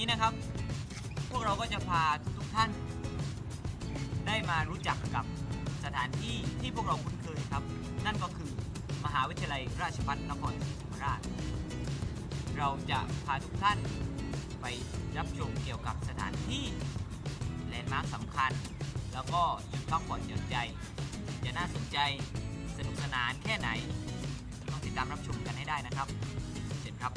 นี้นะครับ พวกเราก็จะพาทุกๆท่าน ได้มารู้จักกับสถานที่ที่พวกเราคุ้นเคยครับ นั่นก็คือมหาวิทยาลัยราชภัฏนครศรีธรรมราช เราจะพาทุกท่านไปรับชมเกี่ยวกับสถานที่แลนด์มาร์คสำคัญ แล้วก็จุดพักผ่อนหย่อนใจ จะน่าสนใจสนุกสนานแค่ไหน ต้องติดตามรับชมกันให้ได้นะครับเชิญครับ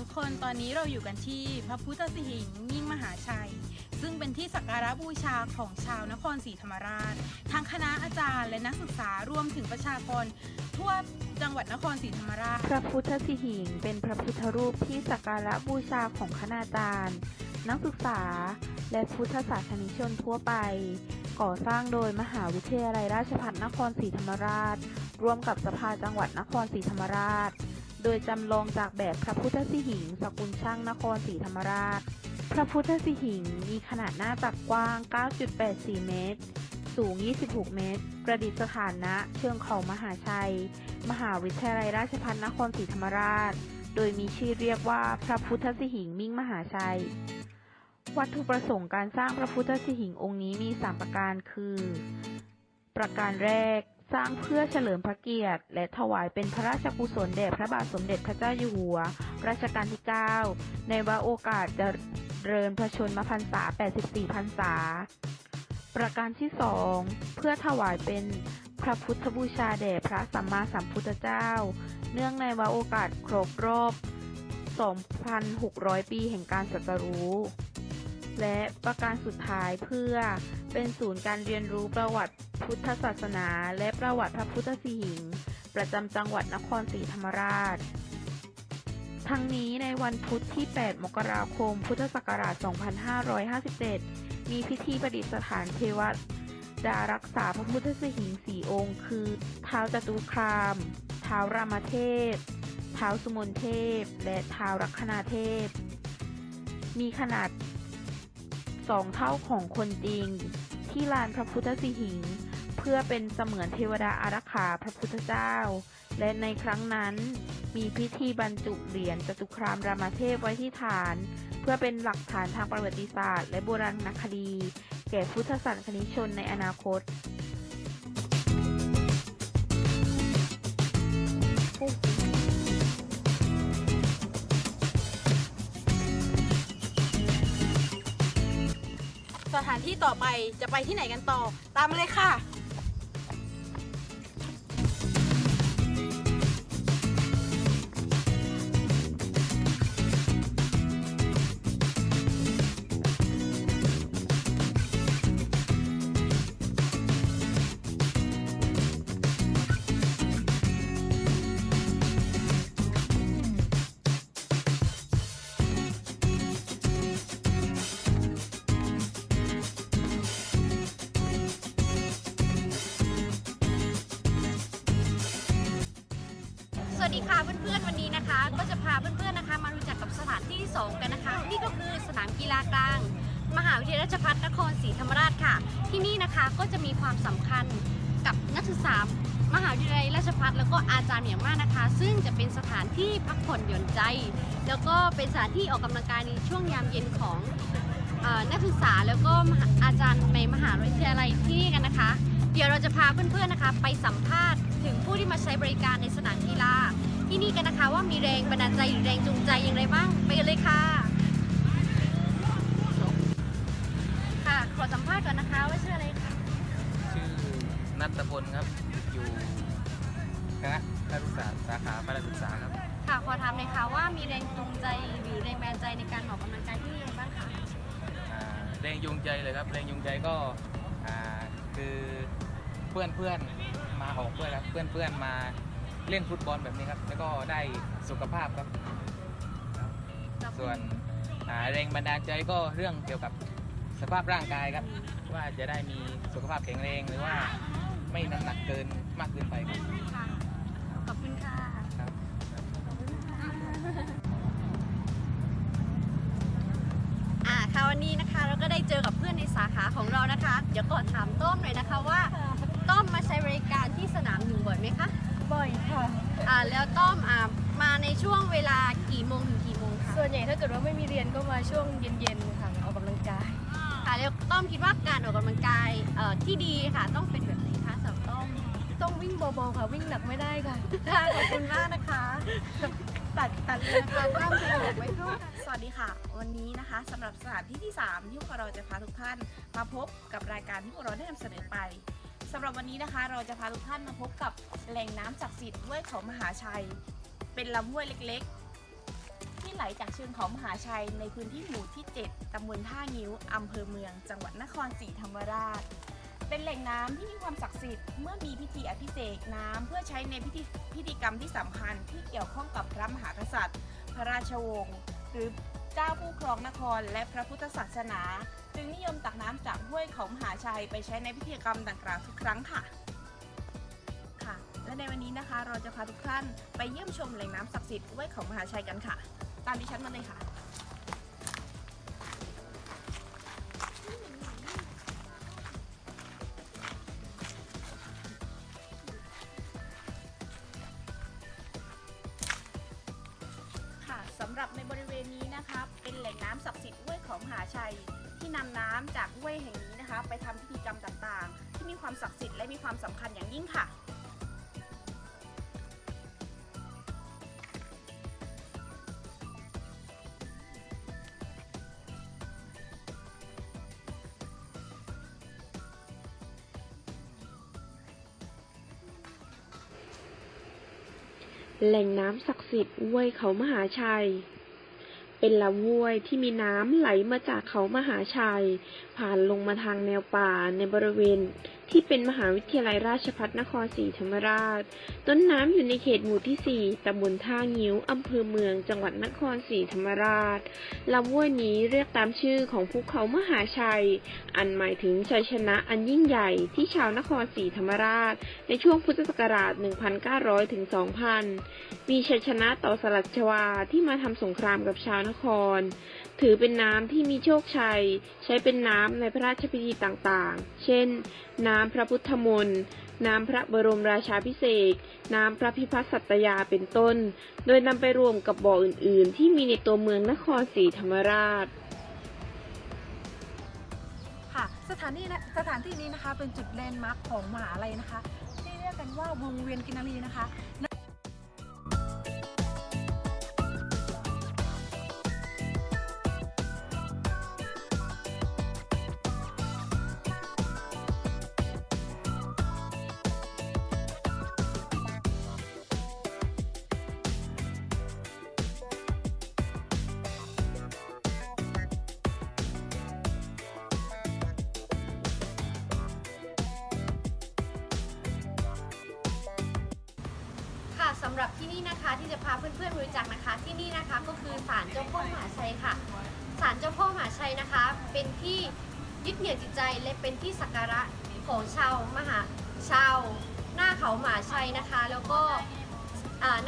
ทุกคนตอนนี้เราอยู่กันที่พระพุทธสิหิงค์มิ่งมหาชัย ซึ่งเป็นที่สักการะบูชาของชาวนครศรีธรรมราชทั้งคณะอาจารย์และนักศึกษารวมถึงประชากรทั่วจังหวัดนครศรีธรรมราช พระพุทธสิหิงค์เป็นพระพุทธรูปที่สักการะบูชาของคณาจารย์ นักศึกษา และพุทธศาสนิกชนทั่วไป ก่อสร้างโดยมหาวิทยาลัยราชภัฏนครศรีธรรมราช ร่วมกับสภาจังหวัดนครศรีธรรมราช โดยจำลองจากแบบพระพุทธสิหิงค์สกุลช่างนครศรีธรรมราช พระพุทธสิหิงค์มีขนาดหน้าตักกว้าง 9.84 เมตร สูง 26 เมตร ประดิษฐานณเชิงเขามหาชัย มหาวิทยาลัยราชภัฏนครศรีธรรมราช โดยมีชื่อเรียกว่าพระพุทธสิหิงค์มิ่งมหาชัย วัตถุประสงค์การสร้างพระพุทธสิหิงค์องค์นี้มี 3 ประการคือ ประการแรก สร้างเพื่อเฉลิมพระเกียรติ และถวายเป็นพระราชกุศลแด่พระบาทสมเด็จพระเจ้าอยู่หัว รัชกาลที่ 9 ในวารโอกาสจะเริญพระชนมพรรษา 84 พรรษา ประการที่สองเพื่อถวายเป็นพระพุทธบูชาแด่พระสัมมาสัมพุทธเจ้า เนื่องในวารโอกาสครบรอบ 2,600 ปีแห่งการสัตรู้ และประการสุดท้ายเพื่อเป็นศูนย์การเรียนรู้ประวัติพุทธศาสนา และประวัติพระพุทธสิหิงค์ประจำจังหวัดนครศรีธรรมราช ทั้งนี้ในวันพุธที่ 8 มกราคม พุทธศักราช 2557 มีพิธีประดิษฐานเทวดารักษาพระพุทธสิหิงค์สี่องค์ คือ เท้าจตุคาม เท้ารามเทพ เท้าสุมนเทพ และเท้าวลัคนาเทพ มีขนาด สองเท่าของคนจริง ที่ลานพระพุทธสิหิงค์เพื่อเป็นเสมือนเทวดาอารักขาพระพุทธเจ้า และในครั้งนั้นมีพิธีบรรจุเหรียญจตุคามรามเทพไว้ที่ฐาน เพื่อเป็นหลักฐานทางประวัติศาสตร์ และโบราณคดี แก่พุทธศาสนิกชนในอนาคต ถานที่ต่อไปจะไปที่ไหนกันต่อ ตามมาเลยค่ะ ค่ะเพื่อนๆวันนี้นะคะ ก็จะพาเพื่อนๆนะคะ มารู้จักกับสถานที่ที่2กันนะคะ นี่ก็คือสนามกีฬากลาง มหาวิทยาลัยราชภัฏนครศรีธรรมราชค่ะ ที่นี่นะคะก็จะมีความสำคัญกับนักศึกษามหาวิทยาลัยราชภัฏแล้วก็อาจารย์อย่างมากนะคะ ซึ่งจะเป็นสถานที่พักผ่อนหย่อนใจ แล้วก็เป็นสถานที่ออกกำลังกายในช่วงยามเย็นของอนักศึกษาแล้วก็อาจารย์ในมหาวิทยาลัยที่นี่กันนะคะ เดี๋ยวเราจะพาเพื่อนๆนะคะ ไปสัมภาษณ์ถึงผู้ที่มาใช้บริการในสนามกีฬา ที่นี่กันนะคะว่ามีแรงบันดาลใจหรือแรงจูงใจอย่างไรบ้าง ไปกันเลยค่ะ ค่ะ ขอสัมภาษณ์ก่อนนะคะว่าชื่ออะไรคะชื่อนัทพลครับ อยู่คณะการศึกษาสาขาการศึกษาครับ ค่ะขอถามเลยค่ะว่ามีแรงจูงใจหรือแรงบันดาลใจในการออกกำลังกายที่นี่ยังไงบ้างคะอ่าแรงจูงใจเลยครับ แรงจูงใจก็อ่าคือเพื่อนเพื่อนๆมาออกด้วยครับ เพื่อนเพื่อนๆมา เล่นฟุตบอลแบบนี้ครับ แล้วก็ได้สุขภาพครับ ส่วนอ่าแรงบันดาลใจก็เรื่องเกี่ยวกับสภาพร่างกายครับ ว่าจะได้มีสุขภาพแข็งแรงหรือว่าไม่น้ำหนักเกินมากเกินไปครับค่ะขอบคุณค่ะครับอ่าค่ะวันนี้นะคะเราก็ได้เจอกับเพื่อนในสาขาของเรานะคะ เดี๋ยวก่อนถามต้อมหน่อยนะคะว่า ต้อมมาใช้บริการที่สนามหนึ่งบ่อยไหมคะ บ่อยค่ะ อ่าแล้วต้อมอ่ามาในช่วงเวลากี่โมงถึงกี่โมงคะส่วนใหญ่ถ้าเกิดว่าไม่มีเรียนก็มาช่วงเย็นๆค่ะออกกำลังกายค่ะแล้วต้อมคิดว่าการออกกำลังกายเอ่อที่ดีค่ะ ต้องเป็นแบบไหนคะสำหรับต้อมต้องวิ่งเบาๆค่ะ วิ่งหนักไม่ได้ค่ะ ค่ะขอบคุณมากนะคะ ตัดตัดเลยนะคะข้ามประโยคไว้ก่อนสวัสดีค่ะ วันนี้นะคะสำหรับสถานที่ที่ 3 ที่พวกเราจะพาทุกท่าน มาพบกับรายการที่พวกเราได้นำเสนอไป สำหรับวันนี้นะคะ เราจะพาทุกท่านมาพบกับแหล่งน้ำศักดิ์สิทธิ์ห้วยเขามหาชัย เป็นลำห้วยเล็กๆ ที่ไหลจากเชิงเขามหาชัย ในพื้นที่หมู่ที่ 7ตำบลท่างิ้วอำเภอเมือง จังหวัดนครศรีธรรมราช เป็นแหล่งน้ำที่มีความศักดิ์สิทธิ์เมื่อมีพิธีอภิเษกน้ำเพื่อใช้ในพิธีพิธีกรรมที่สำคัญที่เกี่ยวข้องกับพระมหากษัตริย์ พระราชวงศ์หรือเจ้าผู้ครองนครและพระพุทธศาสนา จึงนิยมตักน้ำจากห้วยเขามหาชัยไปใช้ในพิธีกรรมต่างๆทุกครั้งค่ะค่ะ และในวันนี้นะคะเราจะพาทุกท่านไปเยี่ยมชมแหล่งน้ำศักดิ์สิทธิ์ห้วยเขามหาชัยกันค่ะ ตามดิฉันมาเลยค่ะค่ะ นำน้ำจากห้วยแห่งนี้นะคะ ไปทำพิธีกรรมต่างๆ ที่มีความศักดิ์สิทธิ์และมีความสำคัญอย่างยิ่งค่ะแหล่งน้ำศักดิ์สิทธิ์ห้วยเขามหาชัย เป็นลำห้วยที่มีน้ำไหลมาจากเขามหาชัย ผ่านลงมาทางแนวป่าในบริเวณ ที่เป็นมหาวิทยาลัยราชภัฏนครศรีธรรมราช ต้นน้ำอยู่ในเขตหมู่ที่ 4ตำบลท่างิ้ว อำเภอเมือง จังหวัดนครศรีธรรมราช ลำห้วยนี้เรียกตามชื่อของภูเขามหาชัย อันหมายถึงชัยชนะอันยิ่งใหญ่ที่ชาวนครศรีธรรมราช ในช่วงพุทธศักราช 1900 ถึง 2000 มีชัยชนะต่อสลัดชวาที่มาทำสงครามกับชาวนคร ถือเป็นน้ำที่มีโชคชัย ใช้เป็นน้ำในพระราชพิธีต่างๆ เช่น น้ำพระพุทธมนต์น้ำพระบรมราชาพิเศษ น้ำพระพิพัฒน์สัตยาเป็นต้น โดยนำไปรวมกับบ่ออื่นๆ ที่มีในตัวเมืองนครศรีธรรมราชค่ะสถานที่นะสถานที่นี้นะคะเป็นจุดแลนด์มาร์คของมหาลัยนะคะ ที่เรียกกันว่าวงเวียนกินนารีนะคะำหรับที่นี่นะคะที่จะพาเพื่อนๆรู้จักนะคะ ที่นี่นะคะก็คือศาลเจ้าพ่อมหาชัยค่ะศาลเจ้าพ่อมหาชัยนะคะ เป็นที่ยึดเหนี่ยวจิตใจและเป็นที่สักการะของชาวมหาชาวหน้าเขาหมาชัยนะคะ แล้วก็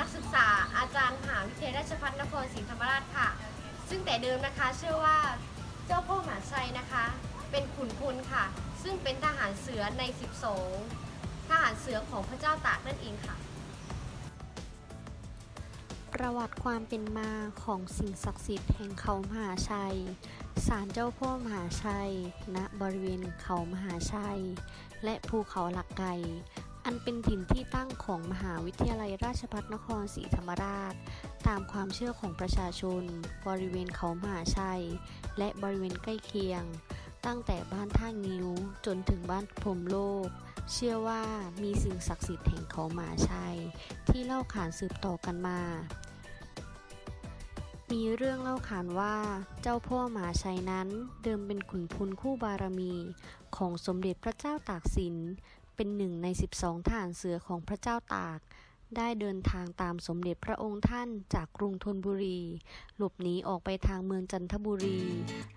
นักศึกษาอาจารย์มหาวิทยาลัยราชภัฏนครศรีธรรมราชค่ะ ซึ่งแต่เดิมนะคะเชื่อว่าเจ้าพ่อหมาชัยนะคะ เป็นขุนพลค่ะ ซึ่งเป็นทหารเสือใน 12 ทหารเสือของพระเจ้าตากนั่นเองค่ะ ประวัติความเป็นมาของสิ่งศักดิ์สิทธิ์แห่งเขามหาชัย ศาลเจ้าพ่อมหาชัย ณ บริเวณเขามหาชัย และภูเขาหลักไก่ อันเป็นถิ่นที่ตั้งของมหาวิทยาลัยราชภัฏนครศรีธรรมราช ตามความเชื่อของประชาชน บริเวณเขามหาชัย และบริเวณใกล้เคียง ตั้งแต่บ้านท่างิ้วจนถึงบ้านพรมโลกเชื่อว่ามีสิ่งศักดิ์สิทธิ์แห่งเขามหาชัย ที่เล่าขานสืบต่อกันมา มีเรื่องเล่าขานว่าเจ้าพ่อหมาชัยนั้นเดิมเป็นขุนพลคู่บารมีของสมเด็จพระเจ้าตากสิน เป็นหนึ่งใน 12 ทหารเสือของพระเจ้าตาก ได้เดินทางตามสมเด็จพระองค์ท่านจากกรุงธนบุรี หลบหนีออกไปทางเมืองจันทบุรี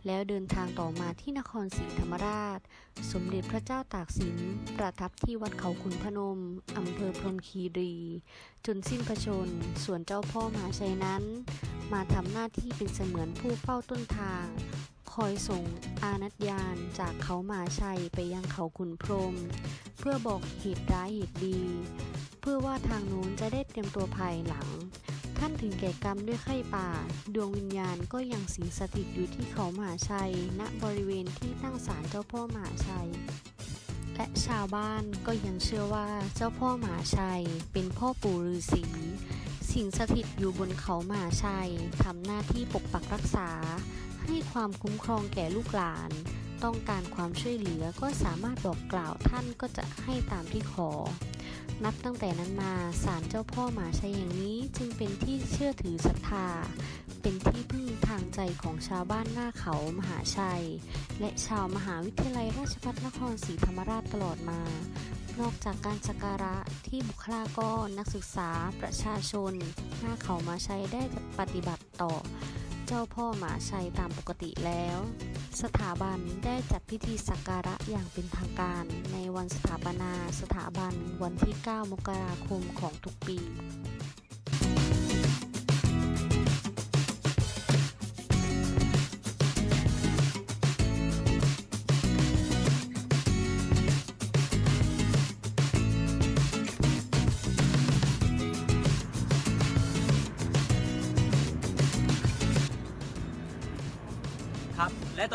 แล้วเดินทางต่อมาที่นครศรีธรรมราช สมเด็จพระเจ้าตากสิน ประทับที่วัดเขาขุนพนม อำเภอพรมคีรี จนสิ้นพระชนม์ส่วนเจ้าพ่อมหาชัยนั้น มาทำหน้าที่เป็นเสมือนผู้เฝ้าต้นทางคอยส่งอานัตยานจากเขาหมาชัยไปยังเขาขุนพรม เพื่อบอกเหตุร้ายเหตุดี พื่อว่าทางนู้นจะได้เตรียมตัวภายหลัง ท่านถึงแก่กรรมด้วยไข้ป่า ดวงวิญญาณก็ยังสิงสถิตอยู่ที่เขามหาชัย ณบริเวณที่ตั้งศาลเจ้าพ่อมหาชัย และชาวบ้านก็ยังเชื่อว่าเจ้าพ่อมหาชัย เป็นพ่อปู่ฤาษีสิงสถิตอยู่บนเขามหาชัยทำหน้าที่ปกปักรักษา ให้ความคุ้มครองแก่ลูกหลาน ต้องการความช่วยเหลือก็สามารถบอกกล่าวท่านก็จะให้ตามที่ขอ นับตั้งแต่นั้นมาศาลเจ้าพ่อหมาชัยแห่งนี้จึงเป็นที่เชื่อถือศรัทธา เป็นที่พึ่งทางใจของชาวบ้านหน้าเขามหาชัย และชาวมหาวิทยาลัยราชภัฏนครศรีธรรมราชตลอดมา นอกจากการสักการะที่บุคลากรนักศึกษาประชาชน หน้าเขามาชัยได้ปฏิบัติต่อ เจ้าพ่อหมาชัยตามปกติแล้ว สถาบันได้จัดพิธีสักการะอย่างเป็นทางการ ในวันสถาปนาสถาบันวันที่ 9 มกราคมของทุกปี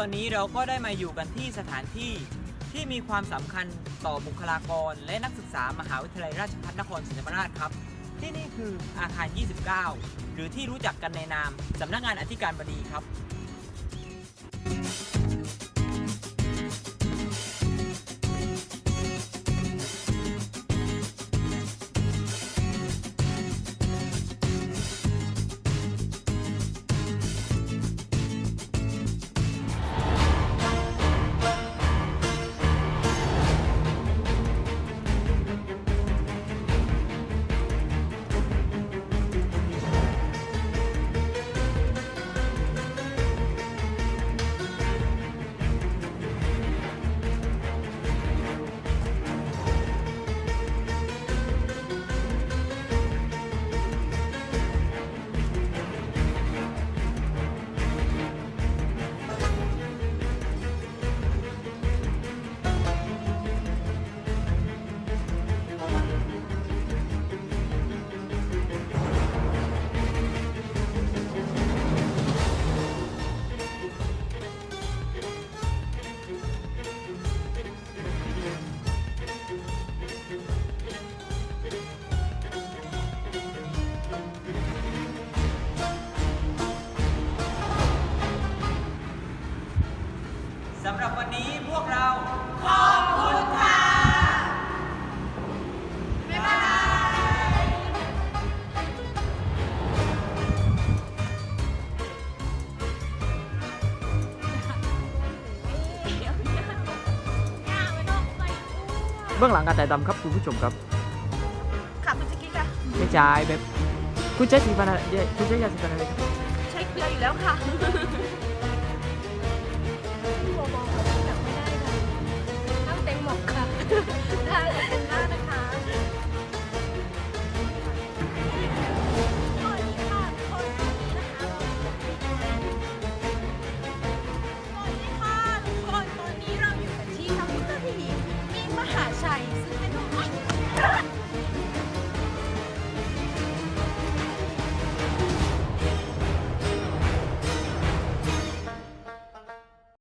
ตอนนี้เราก็ได้มาอยู่กันที่สถานที่ที่มีความสำคัญต่อบุคลากร และนักศึกษามหาวิทยาลัยราชภัฏนครศรีธรรมราชครับ ที่นี่คืออาคาร 29 หรือที่รู้จักกันในนามสำนักงานอธิการบดีครับ เบื้องหลังการถ่ายทำครับคุณผู้ชมครับค่ะคุณจิกกี้ค่ะ ไม่จ่ายแบบคุณใช้สีฟันอะไรเดี๋ยวคุณใช้ยาสีฟันอะไรครับ ใช้เกลืออยู่แล้วค่ะพี่โบบอก